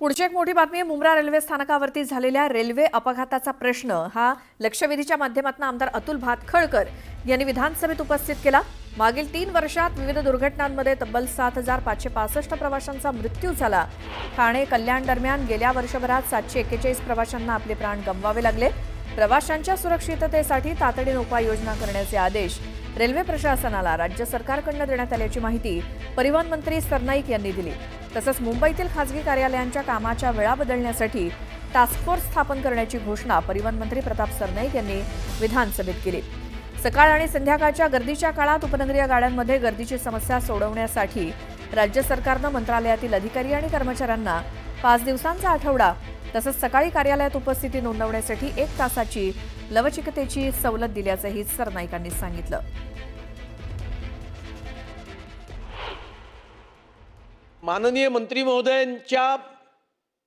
पुढची एक मोठी बातमी आहे. मुंब्रा रेल्वे स्थानकावरती झालेल्या रेल्वे अपघाताचा प्रश्न हा लक्षवेधीच्या माध्यमातून आमदार अतुल भातखळकर यांनी विधानसभेत उपस्थित केला. मागील तीन वर्षात विविध दुर्घटनांमध्ये तब्बल सात हजार पाचशे पासष्ट प्रवाशांचा मृत्यू झाला. ठाणे कल्याण दरम्यान गेल्या वर्षभरात सातशे एक्केचाळीस प्रवाशांना आपले प्राण गमवावे लागले. प्रवाशांच्या सुरक्षिततेसाठी तातडीने उपाययोजना करण्याचे आदेश रेल्वे प्रशासनाला राज्य सरकारकडून देण्यात आल्याची माहिती परिवहन मंत्री सरनाईक यांनी दिली. तसंच मुंबईतील खासगी कार्यालयांच्या कामाच्या वेळा बदलण्यासाठी टास्क फोर्स स्थापन करण्याची घोषणा परिवहन मंत्री प्रताप सरनाईक यांनी विधानसभेत केली. सकाळ आणि संध्याकाळच्या गर्दीच्या काळात उपनगरीय गाड्यांमध्ये गर्दीची समस्या सोडवण्यासाठी राज्य सरकारनं मंत्रालयातील अधिकारी आणि कर्मचाऱ्यांना पाच दिवसांचा आठवडा तसंच सकाळी कार्यालयात उपस्थिती नोंदवण्यासाठी एक तासाची लवचिकतेची सवलत दिल्याचंही सरनाईकांनी सांगितलं. माननीय मंत्री महोदयांच्या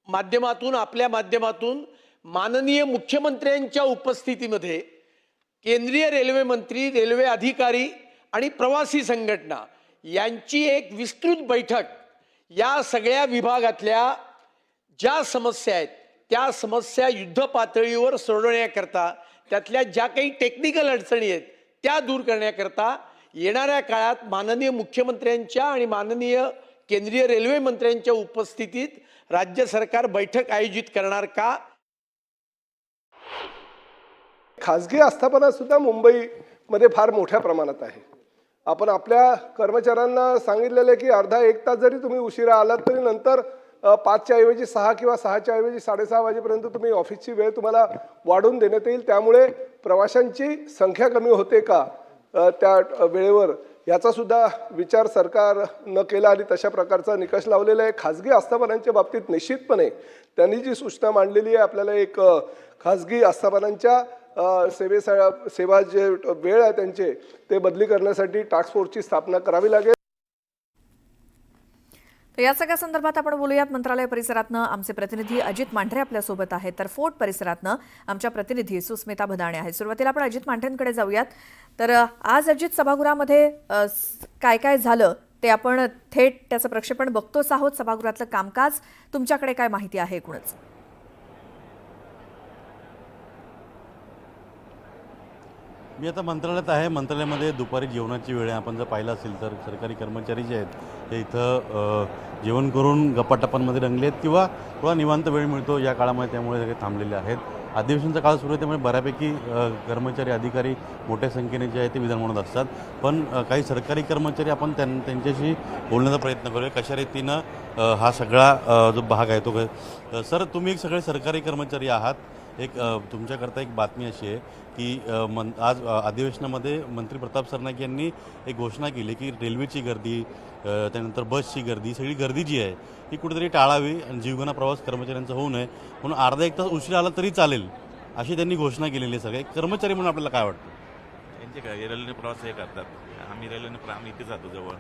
माध्यमातून आपल्या माध्यमातून माननीय मुख्यमंत्र्यांच्या उपस्थितीमध्ये केंद्रीय रेल्वे मंत्री रेल्वे अधिकारी आणि प्रवासी संघटना यांची एक विस्तृत बैठक या सगळ्या विभागातल्या ज्या समस्या आहेत त्या समस्या युद्ध पातळीवर सोडवण्याकरता त्यातल्या ज्या काही टेक्निकल अडचणी आहेत त्या दूर करण्याकरता येणाऱ्या काळात माननीय मुख्यमंत्र्यांच्या आणि माननीय केंद्रीय रेल्वे मंत्र्यांच्या उपस्थितीत राज्य सरकार बैठक आयोजित करणार का? खाजगी आस्थापना सुद्धा मुंबईमध्ये फार मोठ्या प्रमाणात आहे. आपण आपल्या कर्मचाऱ्यांना सांगितलेलं आहे की अर्धा एक तास जरी तुम्ही उशिरा आलात तरी नंतर पाचच्या ऐवजी सहा किंवा सहाच्या ऐवजी साडेसहा वाजेपर्यंत तुम्ही ऑफिसची वेळ तुम्हाला वाढवून देण्यात येईल. त्यामुळे प्रवाशांची संख्या कमी होते का त्या वेळेवर? याचा सुद्धा विचार सरकार न केला आणि तशा प्रकारचा निकष लावलेला आहे. खाजगी आस्थापनांच्या बाबतीत निश्चितपणे त्यांनी जी सूचना मांडलेली आहे आपल्याला एक खाजगी आस्थापनांच्या सेवेसा सेवा जे वेळ आहे त्यांचे ते बदली करण्यासाठी टास्क फोर्सची स्थापना करावी लागेल. तर या सगळ्या संदर्भात आपण बोलूयात मंत्रालय परिसरातनं आमचे प्रतिनिधी अजित मांढरे आपल्यासोबत आहेत. तर फोर्ट परिसरातनं आमच्या प्रतिनिधी सुस्मिता भदाणे आहेत. सुरुवातीला आपण अजित मांढरेंकडे जाऊयात. तर आज अजित सभागृहामध्ये काय काय झालं ते आपण थेट त्याचं प्रक्षेपण बघतोच आहोत. सभागृहातलं कामकाज तुमच्याकडे काय माहिती आहे एकूणच? मी आता मंत्रालयात आहे. मंत्रालयामध्ये दुपारी जेवणाची वेळ आहे. आपण जर पाहिलं असेल तर सरकारी कर्मचारी जे आहेत ते इथं जेवण करून गप्पाटप्पांमध्ये रंगले आहेत किंवा थोडा निवांत वेळ मिळतो या काळामध्ये त्यामुळे सगळे थांबलेले आहेत. अधिवेशनचा काळ सुरू आहे त्यामुळे बऱ्यापैकी कर्मचारी अधिकारी मोठ्या संख्येने जे आहे ते विधानभवनात असतात. पण काही सरकारी कर्मचारी आपण त्यां त्यांच्याशी बोलण्याचा प्रयत्न करूया. कशा रीतीनं हा सगळा जो भाग आहे तो सर तुम्ही एक सगळे सरकारी कर्मचारी आहात. एक तुमच्याकरता एक बातमी अशी आहे की मन आज अधिवेशनामध्ये मंत्री प्रताप सरनाईक यांनी एक घोषणा केली की रेल्वेची गर्दी त्यानंतर बसची गर्दी सगळी गर्दी जी आहे ती कुठेतरी टाळावी आणि जीवघेणा प्रवास कर्मचाऱ्यांचा होऊ नये. म्हणून अर्धा एक तास उशीर आला तरी चालेल अशी त्यांनी घोषणा केलेली आहे सगळे. कर्मचारी म्हणून आपल्याला काय वाटतं? त्यांचे काय रेल्वेने प्रवास हे करतात. आम्ही रेल्वेने प्र- आम्ही इथे जातो जवळ.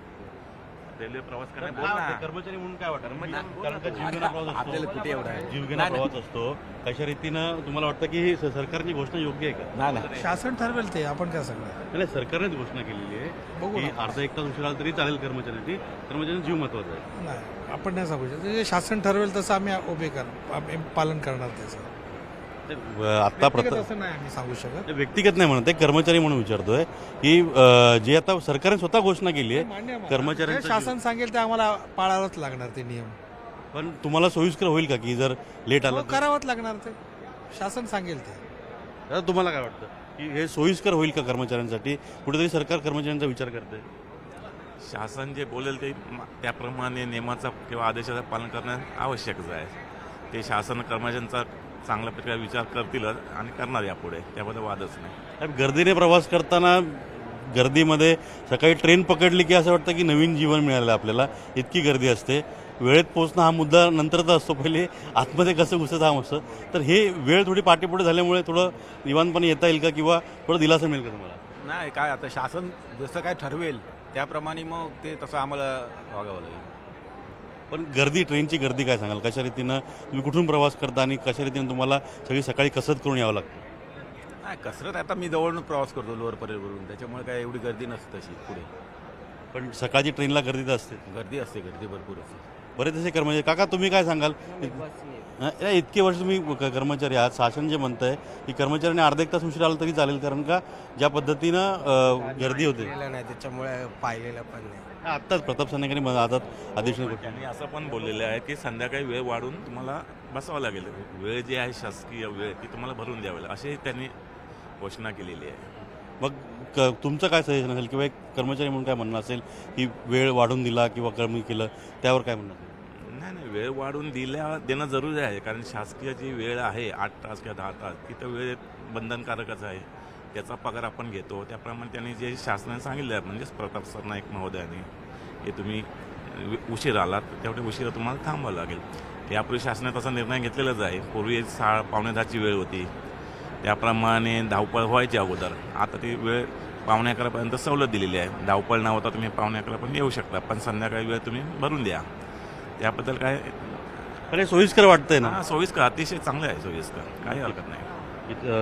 रेल्वे प्रवास करणे कर्मचारी म्हणून काय वाटतं? कर्मचारी बोल कारण ना. का जीवघेणा प्रवास असतो? आपल्याला कुठे एवढं? जीवघेणा. प्रवास असतो. कशा रीतीनं तुम्हाला वाटतं की ही सरकारची घोषणा योग्य आहे का? नाही नाही. शासन ठरवेल ते आपण काय सांगणार? नाही सरकारनेच घोषणा केलेली आहे की. अर्धा एक तास उशीर तरी चालेल कर्मचाऱ्यांची कर्मचाऱ्यांचा जीव महत्त्वाचा आहे. नाही आपण नाही सांगू शकत. जे शासन ठरवेल तसं आम्ही उभे कर पालन करणार त्याचं. आता प्रत असं नाही आम्ही सांगू शकत. ते व्यक्तिगत नाही म्हणत ते कर्मचारी म्हणून विचारतोय. की अ, जे आता सरकारने स्वतः घोषणा केली मान्य आहे आहे. कर्मचाऱ्यांचं जे शासन सांगेल ते आम्हाला पाळावंच लागणार ते नियम. पण तुम्हाला सोयीस्कर होईल का की जर लेट आलं हो, तर? करावंच लागणार ते. शासन सांगेल ते. तुम्हाला काय वाटतं? की हे सोयीस्कर होईल का कर्मचाऱ्यांसाठी? कुठेतरी सरकार कर्मचाऱ्यांचा विचार करते. शासन जे बोलेल ते म- त्याप्रमाणे नियमाचा किंवा आदेशाचं पालन करणं आवश्यकच आहे. ते शासन कर्मचाऱ्यांचा चांगल्या प्रकारे विचार करतीलच आणि करणार यापुढे. त्याबद्दल वादच नाही. साहेब, गर्दीने प्रवास करताना गर्दीमध्ये सकाळी ट्रेन पकडली की असं वाटतं की नवीन जीवन मिळालं आपल्याला. इतकी गर्दी असते. वेळेत पोहोचणं हा मुद्दा नंतरचा असतो. पहिले आतमध्ये कसं घुसत हा असतं तर हे वेळ थोडी पाठीपुढे झाल्यामुळे थोडं निवांतपणे येता येईल का किंवा थोडं दिलासा मिळेल का तुम्हाला? नाही काय आता शासन जसं काय ठरवेल त्याप्रमाणे मग ते तसं आम्हाला वागावं लागेल. पण गर्दी ट्रेनची गर्दी काय सांगाल? कशा रीतीनं तुम्ही कुठून प्रवास करता आणि कशा रीतीनं तुम्हाला सगळी सकाळी कसरत करून यावं लागतं? नाही कसरत आता मी जवळून प्रवास करतो लोअर परेलवरून. त्याच्यामुळे काय एवढी गर्दी नसते तशी पुढे. पण सकाळची ट्रेनला गर्दी तर असते. गर्दी असते गर्दी भरपूर असते. बरेच असे कर्मचारी काका तुम्ही काय सांगाल? इतके वर्ष तुम्ही क- कर्मचारी आहात शासन जे म्हणतं आहे की कर्मचाऱ्यांनी अर्धा एक तास उशीर आला तरी चालेल कारण का ज्या पद्धतीनं अं, गर्दी होते. केलेलं नाही त्याच्यामुळे पाहिलेलं पण नाही. आत्ताच प्रताप सरनाईकांनी मला आतात अधिवेशन त्यांनी असं पण बोललेलं आहे की संध्याकाळी वेळ वाढून तुम्हाला बसावं लागेल. वेळ जी आहे शासकीय वेळ ती तुम्हाला भरून द्यावी लागेल अशी त्यांनी घोषणा केलेली आहे. मग क तुमचं काय सजेशन असेल? किंवा एक कर्मचारी म्हणून काय म्हणणं असेल की वेळ वाढून दिला किंवा कमी केलं त्यावर काय म्हणणं असेल? नाही नाही वेळ वाढून दिल्या देणं जरुरी आहे. कारण शासकीय जी वेळ आहे आठ तास किंवा दहा तास तिथं वेळ बंधनकारकच आहे. त्याचा पगार आपण घेतो. त्याप्रमाणे त्यांनी जे शासनाने सांगितलं आहे म्हणजेच प्रताप सरनाईक महोदयाने की तुम्ही उशीर आलात त्यामुळे उशिरा तुम्हाला थांबावं लागेल. यापूर्वी शासनाने तसा निर्णय घेतलेलाच आहे. पूर्वी सहा पावणे दहाची वेळ होती. त्याप्रमाणे धावपळ व्हायची अगोदर. आता ती वेळ पावणे अकरापर्यंत सवलत दिलेली आहे. धावपळ न होता तुम्ही पावणे अकरापर्यंत येऊ शकता. पण संध्याकाळी वेळ तुम्ही भरून द्या. त्याबद्दल काय? हे सोयीस्कर वाटतंय ना. हा सोयीस्कर अतिशय चांगलं आहे सोयीस्कर. काही हरकत नाही.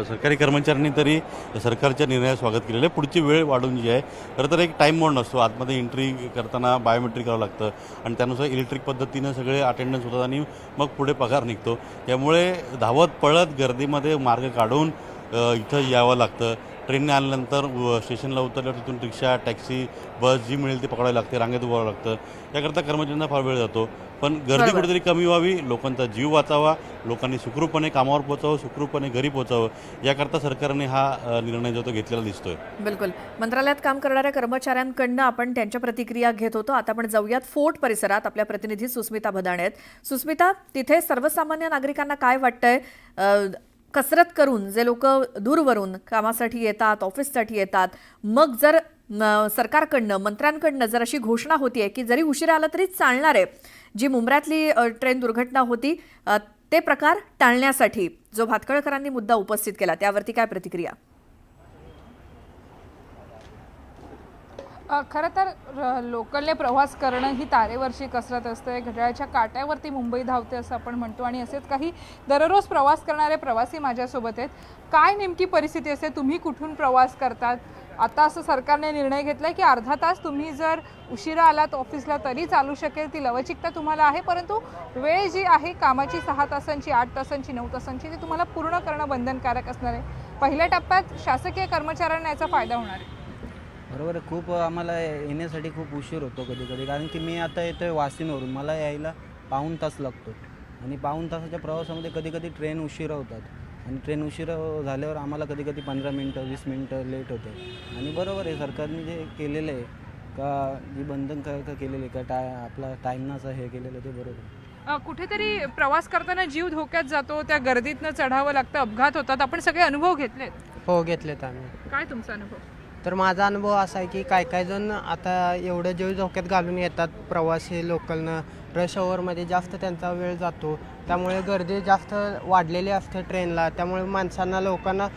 सरकारी कर्मचाऱ्यांनी तरी सरकारच्या निर्णयाचं स्वागत केलेलं आहे. पुढची वेळ वाढून जी आहे खरं तर एक टाईम मोड नसतो. आतमध्ये एंट्री करताना बायोमेट्रिक करावं लागतं आणि त्यानुसार इलेक्ट्रिक पद्धतीनं सगळे अटेंडन्स होतात आणि मग पुढे पगार निघतो. त्यामुळे धावत पळत गर्दीमध्ये मार्ग काढून इथं यावं लागतं. ट्रेनने आल्यानंतर स्टेशनला उतरल्यावर तिथून रिक्षा टॅक्सी बस जी मिळेल ती पकडायला लागते रांगेत उभारावं लागतं. याकरता कर्मचाऱ्यांना फार वेळ जातो. पण गर्दी. कुठेतरी कमी व्हावी लोकांचा जीव वाचावा लोकांनी सुखरूपपणे कामावर पोचावं सुखरूपपणे घरी पोचावं याकरता सरकारने हा निर्णय जो तो घेतलेला दिसतोय. बिलकुल. मंत्रालयात काम करणाऱ्या कर्मचाऱ्यांकडनं आपण त्यांच्या प्रतिक्रिया घेत होतो. आता आपण जाऊयात फोर्ट परिसरात. आपल्या प्रतिनिधी सुस्मिता भदाणे आहेत. सुस्मिता तिथे सर्वसामान्य नागरिकांना काय वाटतंय? कसरत करून जे लोक दूरवरून कामासाठी येतात ऑफिससाठी येतात मग जर सरकारकडनं मंत्र्यांकडनं जर अशी घोषणा होती आहे की जरी उशिरा आला तरी चालणार आहे. जी मुंबऱ्यातली ट्रेन दुर्घटना होती ते प्रकार टाळण्यासाठी जो भातकळकरांनी मुद्दा उपस्थित केला त्यावरती काय प्रतिक्रिया? खरं तर लोकलने प्रवास करणं ही तारेवरची कसरत असते. घड्याळाच्या काट्यावरती मुंबई धावते असं आपण म्हणतो आणि असेच काही दररोज प्रवास करणारे प्रवासी माझ्यासोबत आहेत. काय नेमकी परिस्थिती असते? तुम्ही कुठून प्रवास करतात? आता असं सरकारने निर्णय घेतला की अर्धा तास तुम्ही जर उशिरा आलात ऑफिसला तरी चालू शकेल. ती लवचिकता तुम्हाला आहे परंतु वेळ जी आहे कामाची सहा तासांची आठ तासांची नऊ तासांची ती तुम्हाला पूर्ण करणं बंधनकारक असणार आहे. पहिल्या टप्प्यात शासकीय कर्मचाऱ्यांना याचा फायदा होणार आहे. बरोबर आहे. खूप आम्हाला येण्यासाठी खूप उशीर होतो कधी कधी कारण की मी आता येतो आहे वाशिमवरून. मला यायला पाऊण तास लागतो. आणि पाऊण तासाच्या प्रवासामध्ये कधी कधी ट्रेन उशिरा होतात. आणि ट्रेन उशिरा झाल्यावर आम्हाला कधी कधी पंधरा मिनटं वीस मिनटं लेट होते. आणि बरोबर आहे सरकारने जे केलेलं आहे का जी बंधनकारक केलेलं आहे का टाय आपला टाईमनाचं हे केलेलं ते बरोबर आहे. कुठेतरी प्रवास करताना जीव धोक्यात जातो त्या गर्दीतनं चढावं लागतं अपघात होतात. आपण सगळे अनुभव घेतलेत. हो घेतलेत आम्ही. काय तुमचा अनुभव? तर माझा अनुभव असा आहे की काय काय जण आता एवढं जीव धोक्यात घालून येतात प्रवासी लोकलनं. रश अवरमध्ये जास्त त्यांचा वेळ जातो. त्यामुळे गर्दी जास्त वाढलेली असते ट्रेनला. त्यामुळे माणसांना लोकांना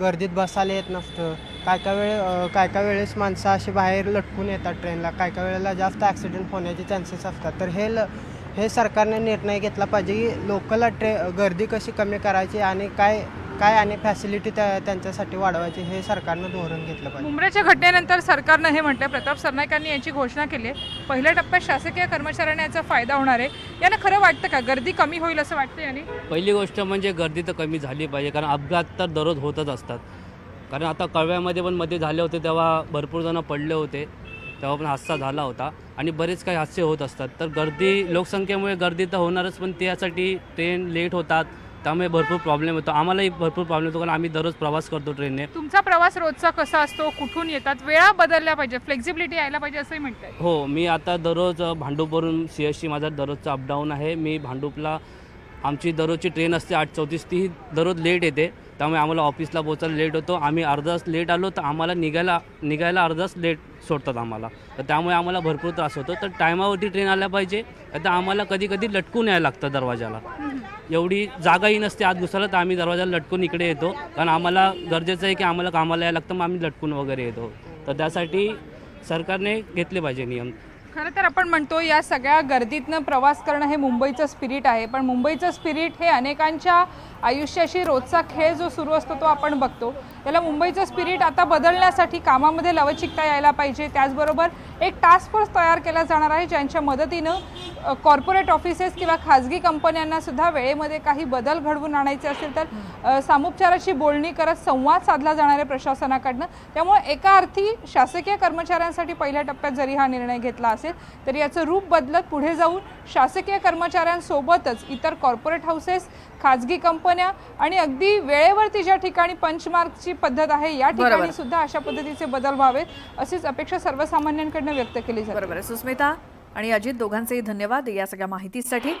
गर्दीत बसायला येत नसतं. काय काय वेळ काय काय वेळेस माणसं अशी बाहेर लटकून येतात ट्रेनला. काय काय वेळेला जास्त ॲक्सिडेंट होण्याचे चान्सेस असतात. तर हे ल हे सरकारने निर्णय घेतला पाहिजे की लोकलला ट्रे गर्दी कशी कमी करायची आणि काय काय आणि फॅसिलिटी त्या त्यांच्यासाठी वाढवायची हे सरकारनं धोरण घेतलं पाहिजे. मुंबईच्या घटनेनंतर सरकारनं हे म्हटलंय प्रताप सरनाईकांनी यांची घोषणा केली आहे. पहिल्या टप्प्यात शासकीय कर्मचाऱ्यांना याचा फायदा होणार आहे. यानं खरं वाटतं का? गर्दी कमी होईल असं वाटतं याने? पहिली गोष्ट म्हणजे गर्दी तर कमी झाली पाहिजे कारण अपघात तर दररोज होतच असतात. कारण आता कळव्यामध्ये पण मध्ये झाले होते तेव्हा भरपूर जण पडले होते. तेव्हा पण हादसा झाला होता. आणि बरेच काही हादसे होत असतात. तर गर्दी लोकसंख्येमुळे गर्दी तर होणारच पण त्यासाठी ट्रेन लेट होतात. त्यामुळे भरपूर प्रॉब्लेम होतो आम्हालाही भरपूर प्रॉब्लेम होतो कारण आम्ही दररोज प्रवास करतो ट्रेनने तुमचा प्रवास रोजचा कसा असतो? कुठून येतात? वेळा बदलल्या पाहिजे फ्लेक्झिबिलिटी यायला पाहिजे असंही म्हणतंय. हो मी आता दररोज भांडूपवरून सी एस सी माझा दररोजचा अपडाऊन आहे. मी भांडूपला आमची दररोजची ट्रेन असते आठ चौतीस. ती दररोज लेट येते. त्यामुळे आम्हाला ऑफिसला पोचायला लेट होतो. आम्ही अर्धा लेट आलो तर आम्हाला निघायला निघायला अर्धाच लेट सोडतात आम्हाला. तर त्यामुळे आम्हाला भरपूर त्रास होतो. तर टायमावरती ट्रेन आल्या पाहिजे. आता आम्हाला कधी कधी लटकून यायला लागतं दरवाजाला. एवढी जागाही नसते. आत घुसायला तर आम्ही दरवाजाला लटकून इकडे येतो. कारण आम्हाला गरजेचं आहे की आम्हाला कामाला यायला लागतं मग आम्ही लटकून वगैरे येतो. तर त्यासाठी सरकारने घेतले पाहिजे नियम. खरं तर आपण म्हणतो या सगळ्या गर्दीतनं प्रवास करणं हे मुंबईचं स्पिरिट आहे. पण मुंबईचं स्पिरिट हे अनेकांच्या आयुष्याशी रोजचा खेळ जो सुरू असतो तो आपण बघतो. त्याला मुंबईचं स्पिरिट आता बदलण्यासाठी कामामध्ये लवचिकता यायला पाहिजे. त्याचबरोबर एक टास्क फोर्स तयार केला जाणार आहे ज्यांच्या मदतीनं कॉर्पोरेट ऑफिसेस किंवा खाजगी कंपन्यांना सुद्धा वेळेमध्ये काही बदल घडवून आणायचे असेल तर सामुपचाराची बोलणी करत संवाद साधला जाणार आहे प्रशासनाकडनं. त्यामुळे एका अर्थी शासकीय कर्मचाऱ्यांसाठी पहिल्या टप्प्यात जरी हा निर्णय घेतला असेल तरी याचं रूप बदलत पुढे जाऊन शासकीय कर्मचाऱ्यांसोबतच इतर कॉर्पोरेट हाऊसेस खाजगी कंपन्या आणि अगदी वेळेवरती ज्या ठिकाणी पंचमार्कची पद्धत आहे या. ठिकाणी सुद्धा अशा पद्धतीचे बदल व्हावेत अशीच अपेक्षा सर्वसामान्यांकडनं व्यक्त केली जाते. बरोबर. आहे सुस्मिता आणि अजित दोघांचेही धन्यवाद या सगळ्या माहितीसाठी.